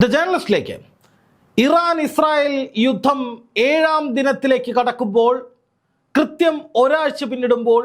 The ജേർണലിസ്റ്റിലേക്ക് Iran Israel യുദ്ധം ഏഴാം ദിനത്തിലേക്ക് കടക്കുമ്പോൾ കൃത്യം ഒരാഴ്ച പിന്നിടുമ്പോൾ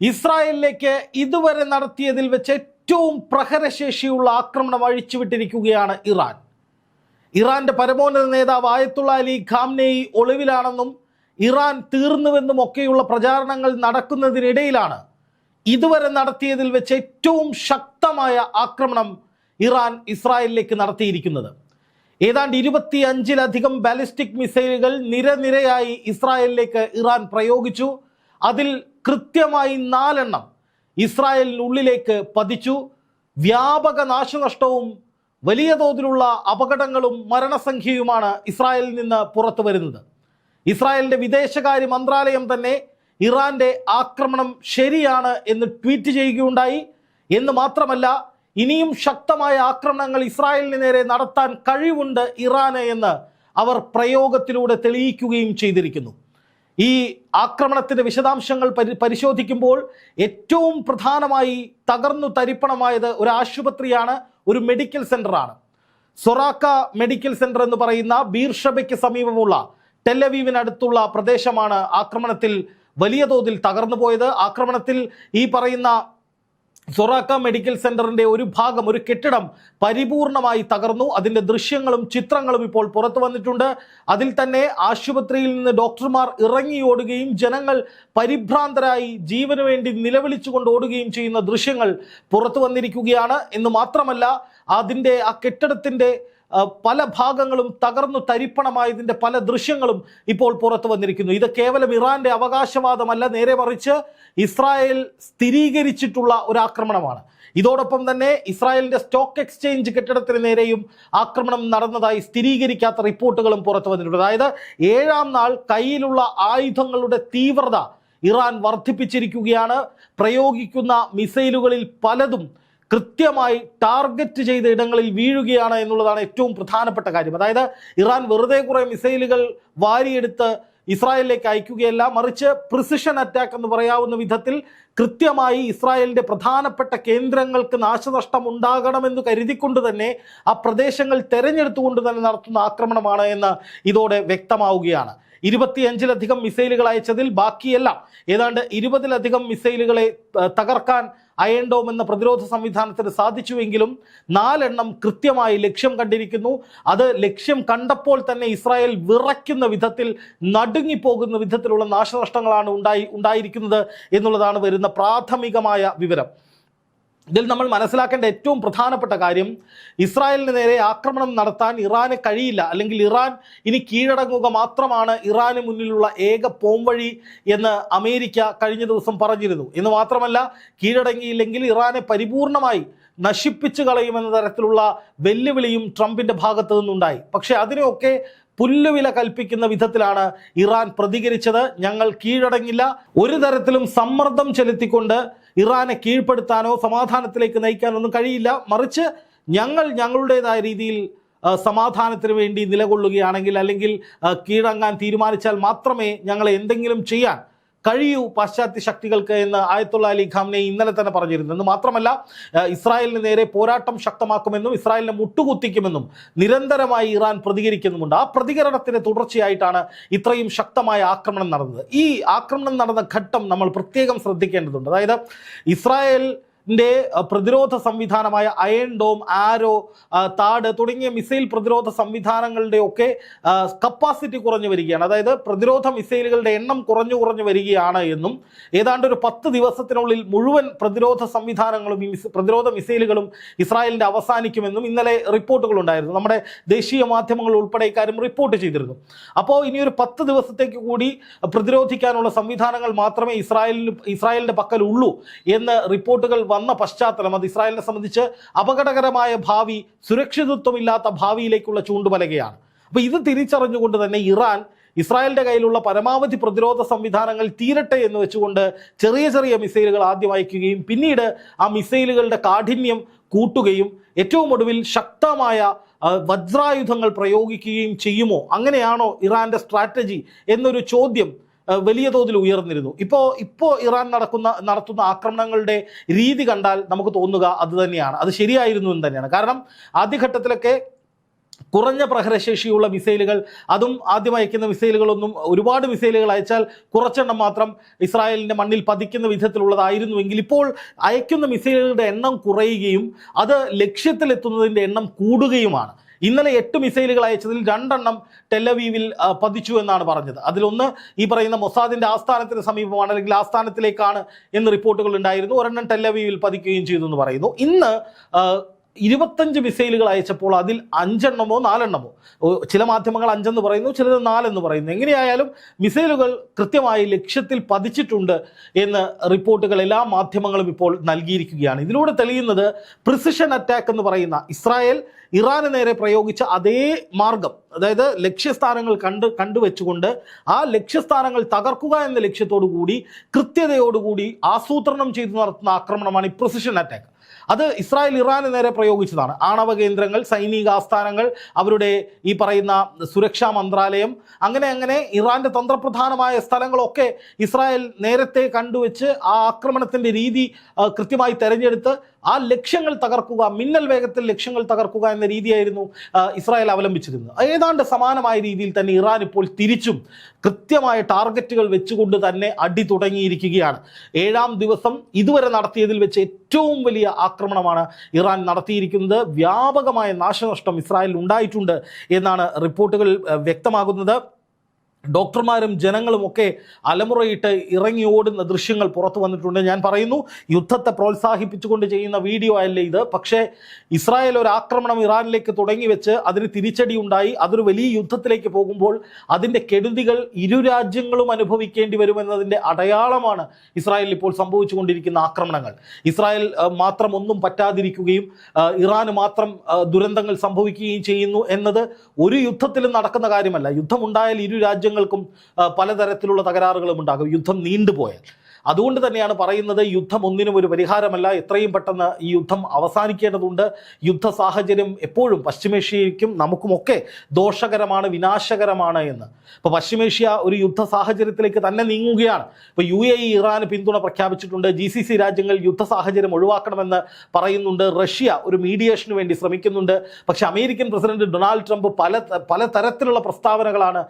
ഇസ്രായേലിലേക്ക് ഇതുവരെ നടത്തിയതിൽ വെച്ച് ഏറ്റവും പ്രഹരശേഷിയുള്ള ആക്രമണം അഴിച്ചുവിട്ടിരിക്കുകയാണ് ഇറാൻ. ഇറാന്റെ പരമോന്നത നേതാവ് ആയത്തുള്ള അലി ഖാംനെയി ഒളിവിലാണെന്നും ഇറാൻ തീർന്നുവെന്നും ഒക്കെയുള്ള പ്രചാരണങ്ങൾ നടക്കുന്നതിനിടയിലാണ് ഇതുവരെ നടത്തിയതിൽ വെച്ച് ഏറ്റവും ശക്തമായ ആക്രമണം ഇറാൻ ഇസ്രായേലിലേക്ക് നടത്തിയിരിക്കുന്നത്. ഏതാണ്ട് ഇരുപത്തി അഞ്ചിലധികം ബാലിസ്റ്റിക് മിസൈലുകൾ നിരനിരയായി ഇസ്രായേലിലേക്ക് ഇറാൻ പ്രയോഗിച്ചു. അതിൽ കൃത്യമായി നാലെണ്ണം ഇസ്രായേലിനുള്ളിലേക്ക് പതിച്ചു. വ്യാപക നാശനഷ്ടവും വലിയ തോതിലുള്ള അപകടങ്ങളും മരണസംഖ്യയുമാണ് ഇസ്രായേലിൽ നിന്ന് പുറത്തു വരുന്നത്. ഇസ്രായേലിന്റെ വിദേശകാര്യ മന്ത്രാലയം തന്നെ ഇറാന്റെ ആക്രമണം ശരിയാണ് എന്ന് ട്വീറ്റ് ചെയ്യുകയുണ്ടായി. എന്ന് മാത്രമല്ല ഇനിയും ശക്തമായ ആക്രമണങ്ങൾ ഇസ്രായേലിന് നേരെ നടത്താൻ കഴിവുണ്ട് ഇറാന് എന്ന് അവർ പ്രയോഗത്തിലൂടെ തെളിയിക്കുകയും ചെയ്തിരിക്കുന്നു. ഈ ആക്രമണത്തിന്റെ വിശദാംശങ്ങൾ പരി പരിശോധിക്കുമ്പോൾ ഏറ്റവും പ്രധാനമായി തകർന്നു തരിപ്പണമായത് ഒരു ആശുപത്രിയാണ് ഒരു മെഡിക്കൽ സെന്ററാണ് സൊറാക്ക മെഡിക്കൽ സെന്റർ എന്ന് പറയുന്ന ബീർഷബയ്ക്ക് സമീപമുള്ള ടെല്ലവീവിനടുത്തുള്ള പ്രദേശമാണ് ആക്രമണത്തിൽ വലിയ തോതിൽ തകർന്നു പോയത് ആക്രമണത്തിൽ ഈ പറയുന്ന സൊറാക്ക മെഡിക്കൽ സെന്ററിന്റെ ഒരു ഭാഗം ഒരു കെട്ടിടം പരിപൂർണമായി തകർന്നു. അതിന്റെ ദൃശ്യങ്ങളും ചിത്രങ്ങളും ഇപ്പോൾ പുറത്തു വന്നിട്ടുണ്ട്. അതിൽ തന്നെ ആശുപത്രിയിൽ നിന്ന് ഡോക്ടർമാർ ഇറങ്ങിയോടുകയും ജനങ്ങൾ പരിഭ്രാന്തരായി ജീവന് വേണ്ടി നിലവിളിച്ചുകൊണ്ട് ഓടുകയും ചെയ്യുന്ന ദൃശ്യങ്ങൾ പുറത്തു വന്നിരിക്കുകയാണ്. എന്ന് മാത്രമല്ല അതിന്റെ ആ കെട്ടിടത്തിന്റെ ആ, പല ഭാഗങ്ങളും തകർന്നു തരിപ്പണമായതിന്റെ പല ദൃശ്യങ്ങളും ഇപ്പോൾ പുറത്തു വന്നിരിക്കുന്നു. ഇത് കേവലം ഇറാന്റെ അവകാശവാദമല്ല നേരെ മറിച്ച് ഇസ്രായേൽ സ്ഥിരീകരിച്ചിട്ടുള്ള ഒരു ആക്രമണമാണ്. ഇതോടൊപ്പം തന്നെ ഇസ്രായേലിന്റെ സ്റ്റോക്ക് എക്സ്ചേഞ്ച് കെട്ടിടത്തിന് നേരെയും ആക്രമണം നടന്നതായി സ്ഥിരീകരിക്കാത്ത റിപ്പോർട്ടുകളും പുറത്തു വന്നിട്ടുണ്ട്. അതായത് ഏഴാം നാൾ കയ്യിലുള്ള ആയുധങ്ങളുടെ തീവ്രത ഇറാൻ വർദ്ധിപ്പിച്ചിരിക്കുകയാണ്. പ്രയോഗിക്കുന്ന മിസൈലുകളിൽ പലതും കൃത്യമായി ടാർഗറ്റ് ചെയ്ത ഇടങ്ങളിൽ വീഴുകയാണ് എന്നുള്ളതാണ് ഏറ്റവും പ്രധാനപ്പെട്ട കാര്യം. അതായത് ഇറാൻ വെറുതെ കുറെ മിസൈലുകൾ വാരിയെടുത്ത് ഇസ്രായേലിലേക്ക് അയക്കുകയല്ല മറിച്ച് പ്രിസിഷൻ അറ്റാക്ക് എന്ന് പറയാവുന്ന വിധത്തിൽ കൃത്യമായി ഇസ്രായേലിന്റെ പ്രധാനപ്പെട്ട കേന്ദ്രങ്ങൾക്ക് നാശനഷ്ടം ഉണ്ടാകണമെന്ന് കരുതിക്കൊണ്ട് തന്നെ ആ പ്രദേശങ്ങൾ തെരഞ്ഞെടുത്തുകൊണ്ട് തന്നെ നടത്തുന്ന ആക്രമണമാണ് എന്ന് ഇതോടെ വ്യക്തമാവുകയാണ്. ഇരുപത്തിയഞ്ചിലധികം മിസൈലുകൾ അയച്ചതിൽ ബാക്കിയെല്ലാം ഏതാണ്ട് ഇരുപതിലധികം മിസൈലുകളെ തകർക്കാൻ അയൺ ഡോം എന്ന പ്രതിരോധ സംവിധാനത്തിന് സാധിച്ചുവെങ്കിലും നാലെണ്ണം കൃത്യമായി ലക്ഷ്യം കണ്ടിരിക്കുന്നു. അത് ലക്ഷ്യം കണ്ടപ്പോൾ തന്നെ ഇസ്രായേൽ വിറയ്ക്കുന്ന വിധത്തിൽ നടുങ്ങിപ്പോകുന്ന വിധത്തിലുള്ള നാശനഷ്ടങ്ങളാണ് ഉണ്ടായി ഉണ്ടായിരിക്കുന്നത് എന്നുള്ളതാണ് വരുന്ന പ്രാഥമികമായ വിവരം. ഇതിൽ നമ്മൾ മനസ്സിലാക്കേണ്ട ഏറ്റവും പ്രധാനപ്പെട്ട കാര്യം ഇസ്രായേലിന് നേരെ ആക്രമണം നടത്താൻ ഇറാന് കഴിയില്ല. അല്ലെങ്കിൽ ഇറാൻ ഇനി കീഴടങ്ങുക മാത്രമാണ് ഇറാന് മുന്നിലുള്ള ഏക പോംവഴി എന്ന് അമേരിക്ക കഴിഞ്ഞ ദിവസം പറഞ്ഞിരുന്നു. എന്ന് മാത്രമല്ല കീഴടങ്ങിയില്ലെങ്കിൽ ഇറാനെ പരിപൂർണമായി നശിപ്പിച്ചു കളയുമെന്ന തരത്തിലുള്ള വെല്ലുവിളിയും ട്രംപിന്റെ ഭാഗത്തു നിന്നുണ്ടായി. പക്ഷേ അതിനെയൊക്കെ പുല്ലുവില കൽപ്പിക്കുന്ന വിധത്തിലാണ് ഇറാൻ പ്രതികരിച്ചത്. ഞങ്ങൾ കീഴടങ്ങില്ല. ഒരു തരത്തിലും സമ്മർദ്ദം ചെലുത്തിക്കൊണ്ട് ഇറാനെ കീഴ്പ്പെടുത്താനോ സമാധാനത്തിലേക്ക് നയിക്കാനോ ഒന്നും കഴിയില്ല. മറിച്ച് ഞങ്ങൾ ഞങ്ങളുടേതായ രീതിയിൽ സമാധാനത്തിന് വേണ്ടി നിലകൊള്ളുകയാണെങ്കിൽ അല്ലെങ്കിൽ കീഴങ്ങാൻ തീരുമാനിച്ചാൽ മാത്രമേ ഞങ്ങളെ എന്തെങ്കിലും ചെയ്യാൻ കഴിയൂ പാശ്ചാത്യ ശക്തികൾക്ക് എന്ന് ആയത്തുള്ള അലി ഖാമിനെ ഇന്നലെ തന്നെ പറഞ്ഞിരുന്നു. എന്ന് മാത്രമല്ല ഇസ്രായേലിന് നേരെ പോരാട്ടം ശക്തമാക്കുമെന്നും ഇസ്രായേലിനെ മുട്ടുകുത്തിക്കുമെന്നും നിരന്തരമായി ഇറാൻ പ്രതികരിക്കുന്നുമുണ്ട്. ആ പ്രതികരണത്തിന് തുടർച്ചയായിട്ടാണ് ഇത്രയും ശക്തമായ ആക്രമണം നടന്നത്. ഈ ആക്രമണം നടന്ന ഘട്ടം നമ്മൾ പ്രത്യേകം ശ്രദ്ധിക്കേണ്ടതുണ്ട്. അതായത് ഇസ്രായേൽ ന്റെ പ്രതിരോധ സംവിധാനമായ അയൺ ഡോം ആരോ താട് തുടങ്ങിയ മിസൈൽ പ്രതിരോധ സംവിധാനങ്ങളുടെ ഒക്കെ കപ്പാസിറ്റി കുറഞ്ഞു വരികയാണ്. അതായത് പ്രതിരോധ മിസൈലുകളുടെ എണ്ണം കുറഞ്ഞു കുറഞ്ഞു വരികയാണ് എന്നും ഏതാണ്ട് ഒരു പത്ത് ദിവസത്തിനുള്ളിൽ മുഴുവൻ പ്രതിരോധ സംവിധാനങ്ങളും പ്രതിരോധ മിസൈലുകളും ഇസ്രായേലിന്റെ അവസാനിക്കുമെന്നും ഇന്നലെ റിപ്പോർട്ടുകൾ ഉണ്ടായിരുന്നു. നമ്മുടെ ദേശീയ മാധ്യമങ്ങൾ ഉൾപ്പെടെ ഇക്കാര്യം റിപ്പോർട്ട് ചെയ്തിരുന്നു. അപ്പോൾ ഇനി ഒരു പത്ത് ദിവസത്തേക്ക് കൂടി പ്രതിരോധിക്കാനുള്ള സംവിധാനങ്ങൾ മാത്രമേ ഇസ്രായേലിന് ഇസ്രായേലിന്റെ പക്കലുള്ളൂ എന്ന് റിപ്പോർട്ടുകൾ വന്ന പശ്ചാത്തലം. അത് ഇസ്രായേലിനെ സംബന്ധിച്ച് അപകടകരമായ ഭാവി സുരക്ഷിതത്വമില്ലാത്ത ഭാവിയിലേക്കുള്ള ചൂണ്ടുമലകയാണ്. അപ്പോൾ ഇത് തിരിച്ചറിഞ്ഞുകൊണ്ട് തന്നെ ഇറാൻ ഇസ്രായേലിന്റെ കയ്യിലുള്ള പരമാവധി പ്രതിരോധ സംവിധാനങ്ങൾ തീരട്ടെ എന്ന് വെച്ചുകൊണ്ട് ചെറിയ ചെറിയ മിസൈലുകൾ ആദ്യം അയക്കുകയും പിന്നീട് ആ മിസൈലുകളുടെ കാഠിന്യം കൂട്ടുകയും ഏറ്റവും ഒടുവിൽ ശക്തമായ വജ്രായുധങ്ങൾ പ്രയോഗിക്കുകയും ചെയ്യുമോ? അങ്ങനെയാണോ ഇറാന്റെ സ്ട്രാറ്റജി എന്നൊരു ചോദ്യം വലിയ തോതിൽ ഉയർന്നിരുന്നു. ഇപ്പോൾ ഇപ്പോൾ ഇറാൻ നടക്കുന്ന നടത്തുന്ന ആക്രമണങ്ങളുടെ രീതി കണ്ടാൽ നമുക്ക് തോന്നുക അത് തന്നെയാണ്. അത് ശരിയായിരുന്നു എന്ന് തന്നെയാണ്. കാരണം ആദ്യഘട്ടത്തിലൊക്കെ കുറഞ്ഞ പ്രഹരശേഷിയുള്ള മിസൈലുകൾ അതും ആദ്യം അയക്കുന്ന മിസൈലുകളൊന്നും ഒരുപാട് മിസൈലുകൾ അയച്ചാൽ കുറച്ചെണ്ണം മാത്രം ഇസ്രായേലിന്റെ മണ്ണിൽ പതിക്കുന്ന വിധത്തിലുള്ളതായിരുന്നുവെങ്കിൽ ഇപ്പോൾ അയക്കുന്ന മിസൈലുകളുടെ എണ്ണം കുറയുകയും അത് ലക്ഷ്യത്തിലെത്തുന്നതിന്റെ എണ്ണം കൂടുകയുമാണ്. ഇന്നലെ എട്ട് മിസൈലുകൾ അയച്ചതിൽ രണ്ടെണ്ണം ടെലവീവിൽ പതിച്ചു എന്നാണ് പറഞ്ഞത്. അതിലൊന്ന് ഈ പറയുന്ന മൊസാദിന്റെ ആസ്ഥാനത്തിന് സമീപമാണ് അല്ലെങ്കിൽ ആസ്ഥാനത്തിലേക്കാണ് എന്ന് റിപ്പോർട്ടുകൾ ഉണ്ടായിരുന്നു. ഒരെണ്ണം ടെലവീവിൽ പതിക്കുകയും ചെയ്തു എന്ന് പറയുന്നു. ഇന്ന് ഇരുപത്തഞ്ച് മിസൈലുകൾ അയച്ചപ്പോൾ അതിൽ അഞ്ചെണ്ണമോ നാലെണ്ണമോ? ചില മാധ്യമങ്ങൾ അഞ്ചെന്ന് പറയുന്നു ചിലത് നാലെന്ന് പറയുന്നു. എങ്ങനെയായാലും മിസൈലുകൾ കൃത്യമായി ലക്ഷ്യത്തിൽ പതിച്ചിട്ടുണ്ട് എന്ന് റിപ്പോർട്ടുകൾ എല്ലാ മാധ്യമങ്ങളും ഇപ്പോൾ നൽകിയിരിക്കുകയാണ്. ഇതിലൂടെ തെളിയുന്നത് പ്രിസിഷൻ അറ്റാക്ക് എന്ന് പറയുന്ന ഇസ്രായേൽ ഇറാന് നേരെ പ്രയോഗിച്ച അതേ മാർഗം അതായത് ലക്ഷ്യസ്ഥാനങ്ങൾ കണ്ട് കണ്ടുവെച്ചുകൊണ്ട് ആ ലക്ഷ്യസ്ഥാനങ്ങൾ തകർക്കുക എന്ന ലക്ഷ്യത്തോടു കൂടി കൃത്യതയോടുകൂടി ആസൂത്രണം ചെയ്തു നടത്തുന്ന ആക്രമണമാണ് ഈ പ്രിസിഷൻ അറ്റാക്ക്. അത് ഇസ്രായേൽ ഇറാന് നേരെ പ്രയോഗിച്ചതാണ്. ആണവ കേന്ദ്രങ്ങൾ സൈനിക ആസ്ഥാനങ്ങൾ അവരുടെ ഈ പറയുന്ന സുരക്ഷാ മന്ത്രാലയം അങ്ങനെ അങ്ങനെ ഇറാന്റെ തന്ത്രപ്രധാനമായ സ്ഥലങ്ങളൊക്കെ ഇസ്രായേൽ നേരത്തെ കണ്ടുവച്ച് ആ ആക്രമണത്തിന്റെ രീതി കൃത്യമായി തെരഞ്ഞെടുത്ത് ആ ലക്ഷ്യങ്ങൾ തകർക്കുക മിന്നൽ വേഗത്തിൽ ലക്ഷ്യങ്ങൾ തകർക്കുക എന്ന രീതിയായിരുന്നു ഇസ്രായേൽ അവലംബിച്ചിരുന്നത്. ഏതാണ്ട് സമാനമായ രീതിയിൽ തന്നെ ഇറാൻ ഇപ്പോൾ തിരിച്ചും കൃത്യമായ ടാർഗറ്റുകൾ വെച്ചുകൊണ്ട് തന്നെ അടി തുടങ്ങിയിരിക്കുകയാണ്. ഏഴാം ദിവസം ഇതുവരെ നടത്തിയതിൽ വെച്ച് ഏറ്റവും വലിയ ആക്രമണമാണ് ഇറാൻ നടത്തിയിരിക്കുന്നത്. വ്യാപകമായ നാശനഷ്ടം ഇസ്രായേലിൽ ഉണ്ടായിട്ടുണ്ട് എന്നാണ് റിപ്പോർട്ടുകൾ വ്യക്തമാകുന്നത്. ഡോക്ടർമാരും ജനങ്ങളും ഒക്കെ അലമുറയിട്ട് ഇറങ്ങി ഓടുന്ന ദൃശ്യങ്ങൾ പുറത്തു വന്നിട്ടുണ്ട്. ഞാൻ പറയുന്നു യുദ്ധത്തെ പ്രോത്സാഹിപ്പിച്ചുകൊണ്ട് ചെയ്യുന്ന വീഡിയോ അല്ല ഇത്? പക്ഷേ ഇസ്രായേൽ ഒരു ആക്രമണം ഇറാനിലേക്ക് തുടങ്ങി വെച്ച് അതിന് തിരിച്ചടി ഉണ്ടായി. അതൊരു വലിയ യുദ്ധത്തിലേക്ക് പോകുമ്പോൾ അതിന്റെ കെടുതികൾ ഇരു രാജ്യങ്ങളും അനുഭവിക്കേണ്ടി വരുമെന്നതിന്റെ അടയാളമാണ് ഇസ്രായേലിൽ ഇപ്പോൾ സംഭവിച്ചുകൊണ്ടിരിക്കുന്ന ആക്രമണങ്ങൾ. ഇസ്രായേൽ മാത്രം ഒന്നും പറ്റാതിരിക്കുകയും ഇറാന് മാത്രം ദുരന്തങ്ങൾ സംഭവിക്കുകയും ചെയ്യുന്നു എന്നത് ഒരു യുദ്ധത്തിലും നടക്കുന്ന കാര്യമല്ല. യുദ്ധമുണ്ടായാൽ ഇരു രാജ്യങ്ങൾക്കും പലതരത്തിലുള്ള തകരാറുകളും ഉണ്ടാകും. യുദ്ധം നീണ്ടുപോയാൽ. അതുകൊണ്ട് തന്നെയാണ് പറയുന്നത് യുദ്ധം ഒന്നിനും ഒരു പരിഹാരമല്ല. എത്രയും പെട്ടെന്ന് ഈ യുദ്ധം അവസാനിക്കേണ്ടതുണ്ട്. യുദ്ധ സാഹചര്യം എപ്പോഴും പശ്ചിമേഷ്യയ്ക്കും നമുക്കുമൊക്കെ ദോഷകരമാണ് വിനാശകരമാണ് എന്ന്. ഇപ്പോൾ പശ്ചിമേഷ്യ ഒരു യുദ്ധ സാഹചര്യത്തിലേക്ക് തന്നെ നീങ്ങുകയാണ്. ഇപ്പോൾ യു എ ഇ ഇറാന് പിന്തുണ പ്രഖ്യാപിച്ചിട്ടുണ്ട്. ജി സി സി രാജ്യങ്ങൾ യുദ്ധ സാഹചര്യം ഒഴിവാക്കണമെന്ന് പറയുന്നുണ്ട്. റഷ്യ ഒരു മീഡിയേഷന് വേണ്ടി ശ്രമിക്കുന്നുണ്ട്. പക്ഷേ അമേരിക്കൻ പ്രസിഡന്റ് ഡൊണാൾഡ് ട്രംപ് പല പല തരത്തിലുള്ള പ്രസ്താവനകളാണ്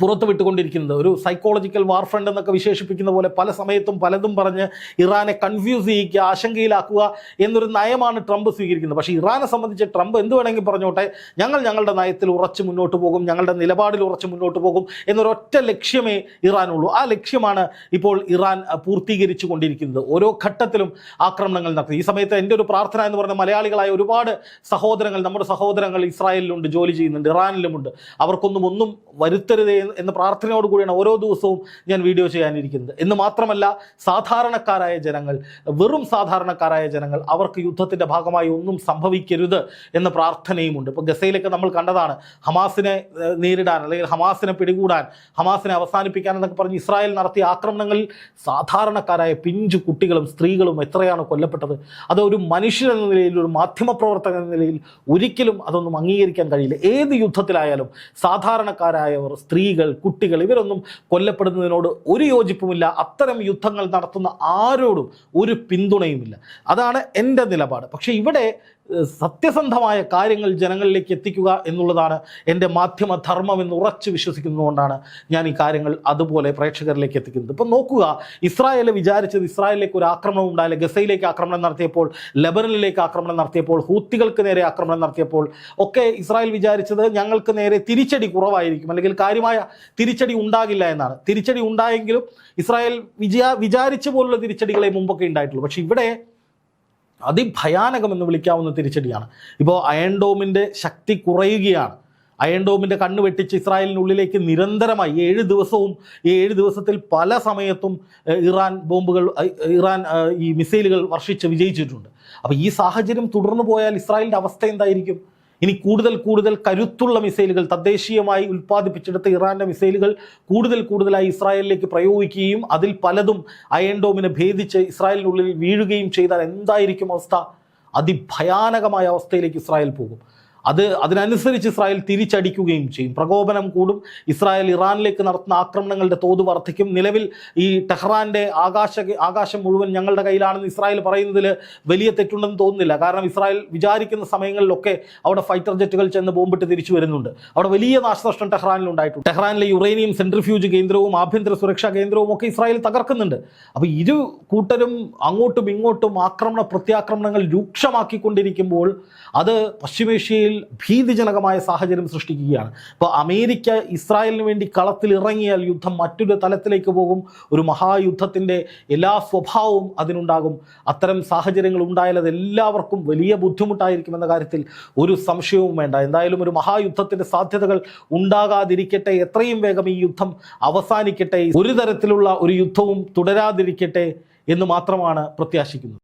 പുറത്തു വിട്ടുകൊണ്ടിരിക്കുന്നത്. ഒരു സൈക്കോളജിക്കൽ വാർഫ്രണ്ട് എന്നൊക്കെ വിശേഷിപ്പിക്കുന്ന പോലെ പല സമയത്തും പലതും പറഞ്ഞ് ഇറാനെ കൺഫ്യൂസ് ചെയ്യിക്കുക ആശങ്കയിലാക്കുക എന്നൊരു നയമാണ് ട്രംപ് സ്വീകരിക്കുന്നത്. പക്ഷേ ഇറാനെ സംബന്ധിച്ച് ട്രംപ് എന്ത് വേണമെങ്കിൽ പറഞ്ഞോട്ടെ? ഞങ്ങൾ ഞങ്ങളുടെ നയത്തിൽ ഉറച്ച് മുന്നോട്ട് പോകും ഞങ്ങളുടെ നിലപാടിൽ ഉറച്ച് മുന്നോട്ട് പോകും എന്നൊരൊറ്റ ലക്ഷ്യമേ ഇറാനുള്ളൂ. ആ ലക്ഷ്യമാണ് ഇപ്പോൾ ഇറാൻ പൂർത്തീകരിച്ചു കൊണ്ടിരിക്കുന്നത്. ഓരോ ഘട്ടത്തിലും ആക്രമണങ്ങൾ നടത്തി. ഈ സമയത്ത് എന്റെ ഒരു പ്രാർത്ഥന എന്ന് പറഞ്ഞ മലയാളികളായ ഒരുപാട് സഹോദരങ്ങൾ നമ്മുടെ സഹോദരങ്ങൾ ഇസ്രായേലിലുണ്ട് ജോലി ചെയ്യുന്നുണ്ട് ഇറാനിലുമുണ്ട്. അവർക്കൊന്നും ഒന്നും വരുത്തരുതേ എന്ന് പ്രാർത്ഥനയോട് കൂടിയാണ് ഓരോ ദിവസവും ഞാൻ വീഡിയോ ചെയ്യാനിരിക്കുന്നത്. എന്ന് മാത്രമല്ല സാധാരണക്കാരായ ജനങ്ങൾ വെറും സാധാരണക്കാരായ ജനങ്ങൾ അവർക്ക് യുദ്ധത്തിന്റെ ഭാഗമായി ഒന്നും സംഭവിക്കരുത് എന്ന പ്രാർത്ഥനയുമുണ്ട്. ഇപ്പോൾ ഗസയിലൊക്കെ നമ്മൾ കണ്ടതാണ് ഹമാസിനെ നേരിടാൻ അല്ലെങ്കിൽ ഹമാസിനെ പിടികൂടാൻ ഹമാസിനെ അവസാനിപ്പിക്കാൻ എന്നൊക്കെ പറഞ്ഞ് ഇസ്രായേൽ നടത്തിയ ആക്രമണങ്ങളിൽ സാധാരണക്കാരായ പിഞ്ചു കുട്ടികളും സ്ത്രീകളും എത്രയാണ് കൊല്ലപ്പെട്ടത്. അത് ഒരു മനുഷ്യൻ എന്ന നിലയിൽ ഒരു മാധ്യമപ്രവർത്തകൻ എന്ന നിലയിൽ ഒരിക്കലും അതൊന്നും അംഗീകരിക്കാൻ കഴിയില്ല. ഏത് യുദ്ധത്തിലായാലും സാധാരണക്കാരായവർ സ്ത്രീകൾ കുട്ടികൾ ഇവരൊന്നും കൊല്ലപ്പെടുന്നതിനോട് ഒരു യോജിപ്പുമില്ല. അത്തരം യുദ്ധങ്ങൾ നടത്തുന്ന ആരോടും ഒരു പിന്തുണയുമില്ല. അതാണ് എന്റെ നിലപാട്. പക്ഷേ ഇവിടെ സത്യസന്ധമായ കാര്യങ്ങൾ ജനങ്ങളിലേക്ക് എത്തിക്കുക എന്നുള്ളതാണ് എന്റെ മാധ്യമധർമ്മം എന്ന് ഉറച്ചു വിശ്വസിക്കുന്നതുകൊണ്ടാണ് ഞാൻ ഈ കാര്യങ്ങൾ അതുപോലെ പ്രേക്ഷകരിലേക്ക് എത്തിക്കുന്നത്. ഇപ്പം നോക്കുക ഇസ്രായേൽ വിചാരിച്ചത് ഇസ്രായേലിലേക്ക് ഒരു ആക്രമണം ഉണ്ടായാലും ഗസയിലേക്ക് ആക്രമണം നടത്തിയപ്പോൾ ലെബനനിലേക്ക് ആക്രമണം നടത്തിയപ്പോൾ ഹൂത്തികൾക്ക് നേരെ ആക്രമണം നടത്തിയപ്പോൾ ഒക്കെ ഇസ്രായേൽ വിചാരിച്ചത് ഞങ്ങൾക്ക് നേരെ തിരിച്ചടി കുറവായിരിക്കും. അല്ലെങ്കിൽ കാര്യമായ തിരിച്ചടി ഉണ്ടാകില്ല എന്നാണ്. തിരിച്ചടി ഉണ്ടായെങ്കിലും ഇസ്രായേൽ വിജയ വിചാരിച്ച പോലുള്ള തിരിച്ചടികളെ മുമ്പൊക്കെ ഉണ്ടായിട്ടുള്ളൂ. പക്ഷേ ഇവിടെ അതിഭയാനകമെന്ന് വിളിക്കാവുന്ന തിരിച്ചടിയാണ്. ഇപ്പോൾ അയൺഡോമിന്റെ ശക്തി കുറയുകയാണ്. അയൺഡോമിന്റെ കണ്ണ് വെട്ടിച്ച് ഇസ്രായേലിനുള്ളിലേക്ക് നിരന്തരമായി ഏഴ് ദിവസവും ഈ ഏഴ് ദിവസത്തിൽ പല സമയത്തും ഇറാൻ ബോംബുകൾ ഇറാൻ ഈ മിസൈലുകൾ വർഷിച്ച് വിജയിച്ചിട്ടുണ്ട്. അപ്പോൾ ഈ സാഹചര്യം തുടർന്നു പോയാൽ ഇസ്രായേലിന്റെ അവസ്ഥ എന്തായിരിക്കും? ഇനി കൂടുതൽ കൂടുതൽ കരുത്തുള്ള മിസൈലുകൾ തദ്ദേശീയമായി ഉൽപ്പാദിപ്പിച്ചെടുത്ത ഇറാന്റെ മിസൈലുകൾ കൂടുതൽ കൂടുതലായി ഇസ്രായേലിലേക്ക് പ്രയോഗിക്കുകയും അതിൽ പലതും അയൻഡോമിനെ ഭേദിച്ച് ഇസ്രായേലിനുള്ളിൽ വീഴുകയും ചെയ്താൽ എന്തായിരിക്കും അവസ്ഥ? അതിഭയാനകമായ അവസ്ഥയിലേക്ക് ഇസ്രായേൽ പോകും. അത് അതിനനുസരിച്ച് ഇസ്രായേൽ തിരിച്ചടിക്കുകയും ചെയ്യും. പ്രകോപനം കൂടും. ഇസ്രായേൽ ഇറാനിലേക്ക് നടത്തുന്ന ആക്രമണങ്ങളുടെ തോത് വർദ്ധിക്കും. നിലവിൽ ഈ ടെഹ്റാന്റെ ആകാശ ആകാശം മുഴുവൻ ഞങ്ങളുടെ കയ്യിലാണെന്ന് ഇസ്രായേൽ പറയുന്നതിൽ വലിയ തെറ്റുണ്ടെന്ന് തോന്നുന്നില്ല. കാരണം ഇസ്രായേൽ വിചാരിക്കുന്ന സമയങ്ങളിലൊക്കെ അവിടെ ഫൈറ്റർ ജെറ്റുകൾ ചെന്ന് ബോംബിട്ട് തിരിച്ചു വരുന്നുണ്ട്. അവിടെ വലിയ നാശനഷ്ടം ടെഹ്റാനിൽ ഉണ്ടായിട്ടുണ്ട്. ടെഹ്റാനിലെ യുറേനിയം സെൻട്രിഫ്യൂജ് കേന്ദ്രവും ആഭ്യന്തര സുരക്ഷാ കേന്ദ്രവും ഒക്കെ ഇസ്രായേൽ തകർക്കുന്നുണ്ട്. അപ്പോൾ ഇരു കൂട്ടരും അങ്ങോട്ടും ഇങ്ങോട്ടും ആക്രമണ പ്രത്യാക്രമണങ്ങൾ രൂക്ഷമാക്കിക്കൊണ്ടിരിക്കുമ്പോൾ അത് പശ്ചിമേഷ്യയിൽ ഭീതിജനകമായ സാഹചര്യം സൃഷ്ടിക്കുകയാണ്. ഇപ്പോൾ അമേരിക്ക ഇസ്രായേലിന് വേണ്ടി കളത്തിൽ ഇറങ്ങിയാൽ യുദ്ധം മറ്റൊരു തലത്തിലേക്ക് പോകും. ഒരു മഹായുദ്ധത്തിന്റെ എല്ലാ സ്വഭാവവും അതിനുണ്ടാകും. അത്തരം സാഹചര്യങ്ങൾ ഉണ്ടായാൽ അത് എല്ലാവർക്കും വലിയ ബുദ്ധിമുട്ടായിരിക്കും എന്ന കാര്യത്തിൽ ഒരു സംശയവും വേണ്ട. എന്തായാലും ഒരു മഹായുദ്ധത്തിന്റെ സാധ്യതകൾ ഉണ്ടാകാതിരിക്കട്ടെ എത്രയും വേഗം ഈ യുദ്ധം അവസാനിക്കട്ടെ ഒരു തരത്തിലുള്ള ഒരു യുദ്ധവും തുടരാതിരിക്കട്ടെ എന്ന് മാത്രമാണ് പ്രത്യാശിക്കുന്നത്.